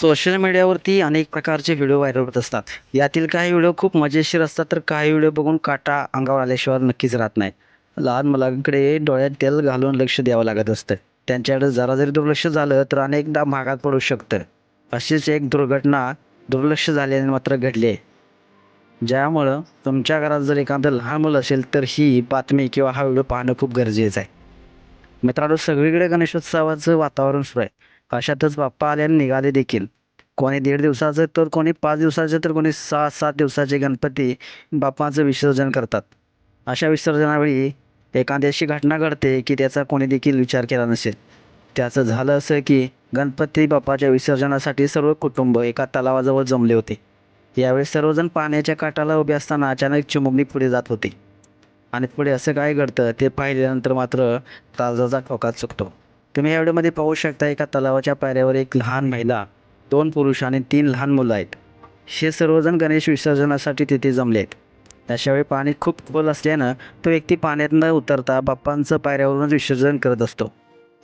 Social मीडियावरती अनेक प्रकारचे व्हिडिओ व्हायरल होत असतात. यातील काही व्हिडिओ खूप मजेशीर असतात तर काही व्हिडिओ बघून काटा अंगावर आल्याशिवाय नक्कीच राहत नाही. लहान मुलांकडे डोळ्यात तेल घालून लक्ष द्यावं लागत असतं. त्यांच्याकडे जरा जरी दुर्लक्ष झालं तर अनेकदा महागात पडू शकतं. अशीच एक दुर्घटना दुर्लक्ष झाल्याने मात्र घडली आहे. ज्यामुळं तुमच्या घरात जर एखादं लहान मुलं असेल तर ही बातमी किंवा हा व्हिडिओ पाहणं खूप गरजेचं आहे. मित्रांनो सगळीकडे गणेशोत्सवाचं वातावरण सुरू आहे. अशातच बाप्पा आल्याने निघाले देखील. कोणी दीड दिवसाचं तर कोणी पाच दिवसाचे तर कोणी सहा सात दिवसाचे गणपती बाप्पाचं विसर्जन करतात. अशा विसर्जनावेळी एखादी अशी घटना घडते की त्याचा कोणी देखील विचार केला नसेल. त्याचं झालं असं की गणपती बाप्पाच्या विसर्जनासाठी सर्व कुटुंब एका तलावाजवळ जमले होते. यावेळी सर्वजण पाण्याच्या काठाला उभे असताना अचानक चिमुकली पुढे जात होती. आणि पुढे असं काय घडतं ते पाहिल्यानंतर मात्र ताजाचा ठोका चुकतो. तुम्ही या व्हिडिओमध्ये पाहू शकता एका तलावाच्या पायऱ्यावर एक लहान महिला दोन पुरुष आणि तीन लहान मुलं आहेत. हे सर्वजण गणेश विसर्जनासाठी तिथे जमले आहेत अशावेळी पाणी खूप खोल असल्यानं तो व्यक्ती पाण्यात न उतरता बाप्पांचं पायऱ्यावरूनच विसर्जन करत असतो.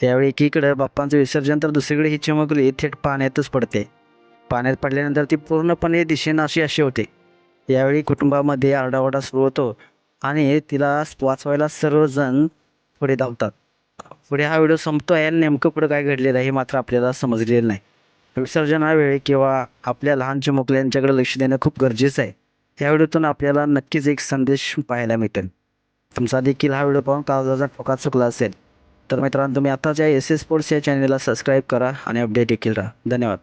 त्यावेळी एकीकडं बाप्पांचं विसर्जन तर दुसरीकडे ही चमकली थेट पाण्यातच पडते. पाण्यात पडल्यानंतर ती पूर्णपणे दिशेनाशी अशी होते. यावेळी कुटुंबामध्ये आरडाओरडा सुरू होतो आणि तिला वाचवायला सर्वजण पुढे धावतात. पुढे हा व्हिडिओ संपतो आहे आणि नेमकं पुढे काय घडलेलं आहे हे मात्र आपल्याला समजलेलं नाही. विसर्जनावेळी किंवा आपल्या लहान चिमुकल्यांच्याकडे लक्ष देणं खूप गरजेचं आहे. या व्हिडिओतून आपल्याला नक्कीच एक संदेश पाहायला मिळेल. तुमचा देखील हा व्हिडिओ पाहून काळजाचा ठोका चुकला असेल. तर मित्रांनो तुम्ही आताच्या एस एस स्पोर्ट्स या चॅनलला सबस्क्राईब करा आणि अपडेट देखील राहा. धन्यवाद.